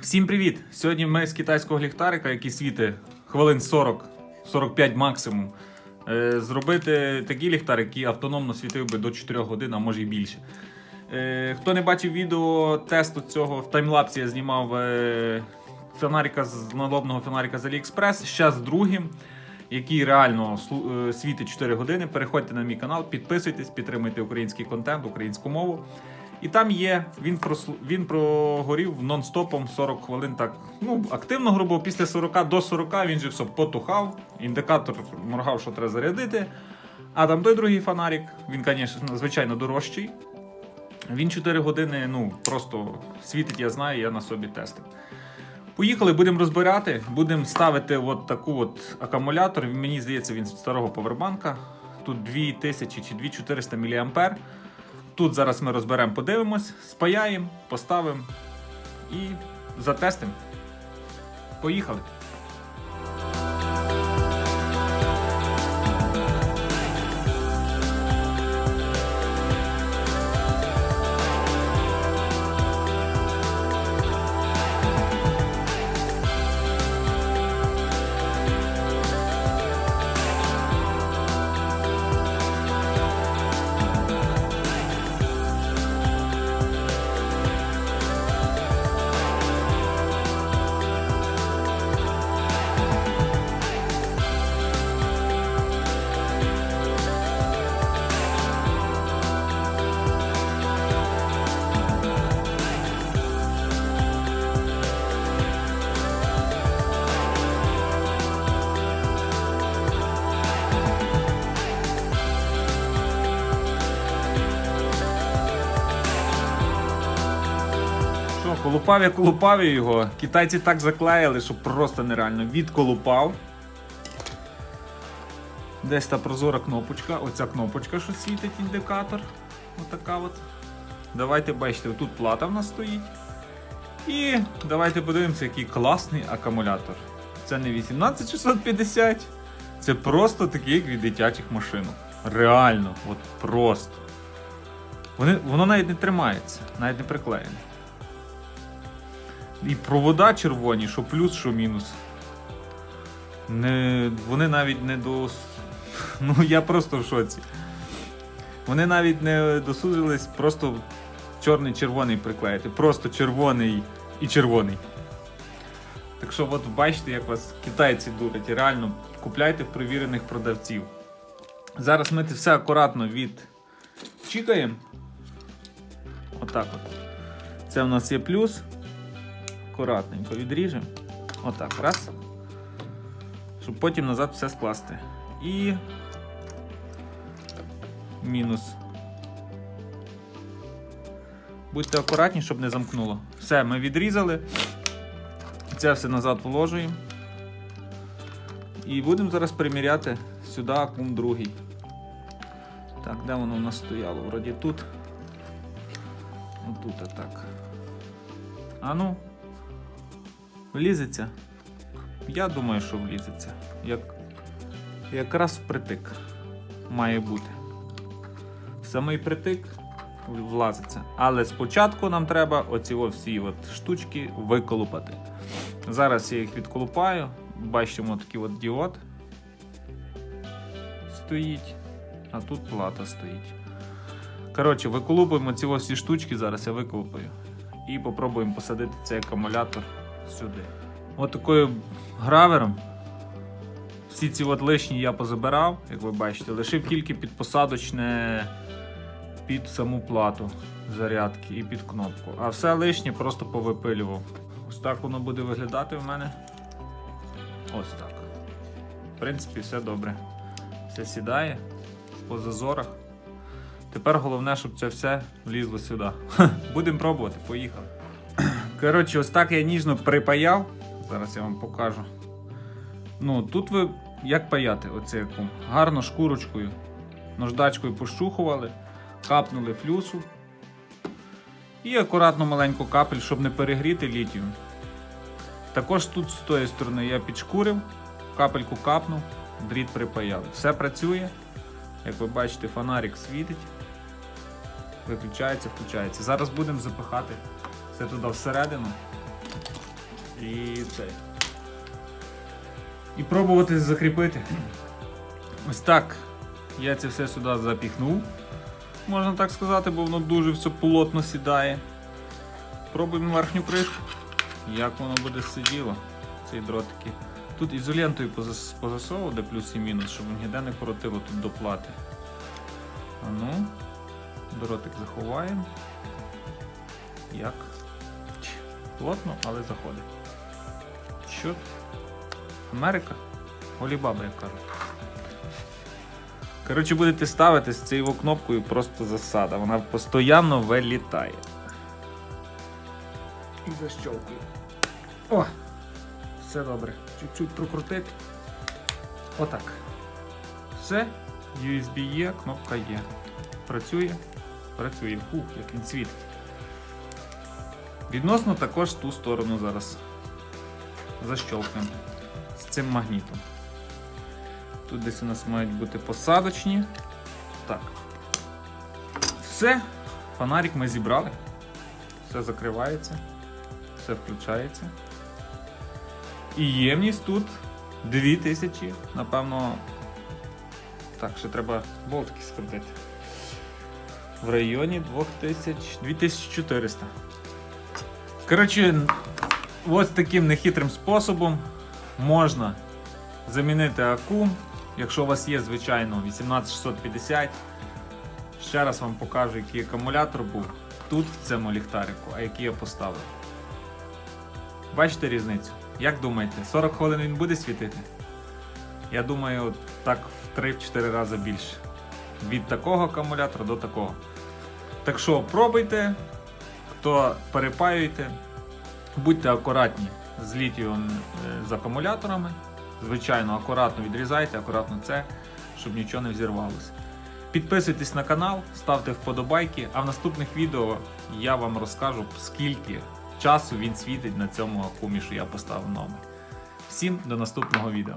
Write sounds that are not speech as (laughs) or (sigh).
Всім привіт! Сьогодні ми з китайського ліхтарика, який світить хвилин 40-45 максимум. е, Зробити такий ліхтар, який автономно світив би до 4 годин, а може і більше. Е, Хто не бачив відео тесту цього в таймлапсі, я знімав е, фонарика з налобного фонарика з AliExpress. Зараз другим, який реально світить 4 години. Переходьте на мій канал, підписуйтесь, підтримуйте український контент, українську мову. І там є, він прослу- він прогорів нон-стопом 40 хвилин. Так, ну, активно грубо, після 40 до 40 він же все потухав, індикатор моргав, що треба зарядити. А там той другий фонарик, він, звісно, звичайно дорожчий. Він 4 години, ну, просто світить, я знаю, я на собі тестив. Поїхали, будемо розбирати, будемо ставити от таку от акумулятор. Мені здається, він з старого повербанка. Тут 2000 чи 2400 мА. Тут зараз ми розберемо, подивимось, спаяємо, поставимо і затестимо. Поїхали. Колупав я колупав його. Китайці так заклеїли, що просто нереально. Відколупав. Десь та прозора кнопочка. Оця кнопочка, що світить індикатор. Отака от. Давайте бачите, тут плата в нас стоїть. І давайте подивимося, який класний акумулятор. Це не 18650, це просто такий, як від дитячих машинок. Реально, от просто. Вони, воно навіть не тримається, навіть не приклеєне. І провода червоні, що плюс, що мінус. Не, вони навіть не до. (laughs) Ну я просто в шоці. Вони навіть не досужились просто чорний-червоний приклеїти. Просто червоний і червоний. Так що, от бачите, як вас китайці дурять. І реально купляйте в провірених продавців. Зараз ми це все акуратно відчікаємо. Отак от. Це в нас є плюс. Акуратненько відріжемо. Отак, раз. Щоб потім назад все скласти. І. Мінус. Будьте акуратні, щоб не замкнуло. Все, ми відрізали. Це все назад вложуємо. І будемо зараз приміряти сюди акум другий. Так, де воно у нас стояло? Вроді тут. Отут так. А ну. Влізеться? Я думаю, що влізеться. Як... Якраз впритик має бути. Самий притик влазиться. Але спочатку нам треба оці всі от штучки виколупати. Зараз я їх відколупаю. Бачимо такий от діод стоїть, а тут плата стоїть. Коротше, виколупуємо ці всі штучки, зараз я виколупаю. І попробуємо посадити цей акумулятор сюди. От такою гравером. Всі ці от лишні я позабирав, як ви бачите, лишив тільки під посадочне під саму плату зарядки і під кнопку. А все лишнє просто повипилював. Ось так воно буде виглядати в мене. Ось так. В принципі, все добре. Все сідає по зазорах. Тепер головне, щоб це все влізло сюди. (laughs) Будемо пробувати, поїхали. Коротше, ось так я ніжно припаяв. Зараз я вам покажу. Ну, тут ви як паяти оце яку? Гарно шкурочкою, наждачкою пощухували, капнули флюсу. І акуратно маленьку капель, щоб не перегріти літіум. Також тут з тої сторони я підшкурив, капельку капнув, дріт припаяли. Все працює. Як ви бачите, фонарик світить. Виключається, включається. Зараз будемо запихати все туди всередину. І це. І пробувати закріпити. Ось так. Я це все сюди запіхнув, можна так сказати, бо воно дуже все плотно сідає. Пробуємо верхню кришку. Як воно буде сиділо, ці дротики. Тут ізолентою позас- позасовував, де плюс і мінус, щоб ніде не коротило тут до плати. А дротик заховаємо. Як? Плотно, але заходить. Що? Америка? Голібаба, як кажуть. Коротше, будете ставити з цією кнопкою просто засада. Вона постійно вилітає. І защолкую. О! Все добре. Чуть-чуть прокрутити. Отак. Все. USB є, кнопка є. Працює. Працює. Фух, як він світить. Відносно також ту сторону зараз защолкнемо з цим магнітом. Тут десь у нас мають бути посадочні. Так. Все. Фонарик ми зібрали. Все закривається. Все включається. І ємність тут 2000. Напевно. Так, ще треба болтики скрутити. В районі 2000, 2400. Коротше, ось таким нехитрим способом можна замінити акум. Якщо у вас є, звичайно, 18650. Ще раз вам покажу, який акумулятор був тут, в цьому ліхтарику, а який я поставив. Бачите різницю? Як думаєте, 40 хвилин він буде світити? Я думаю, так в 3-4 рази більше. Від такого акумулятора до такого. Так що пробуйте, хто перепаюєте, будьте акуратні з літієм е, з акумуляторами. Звичайно, акуратно відрізайте, акуратно це, щоб нічого не взірвалося. Підписуйтесь на канал, ставте вподобайки, а в наступних відео я вам розкажу, скільки часу він світить на цьому акумі, що я поставив новий. Всім до наступного відео.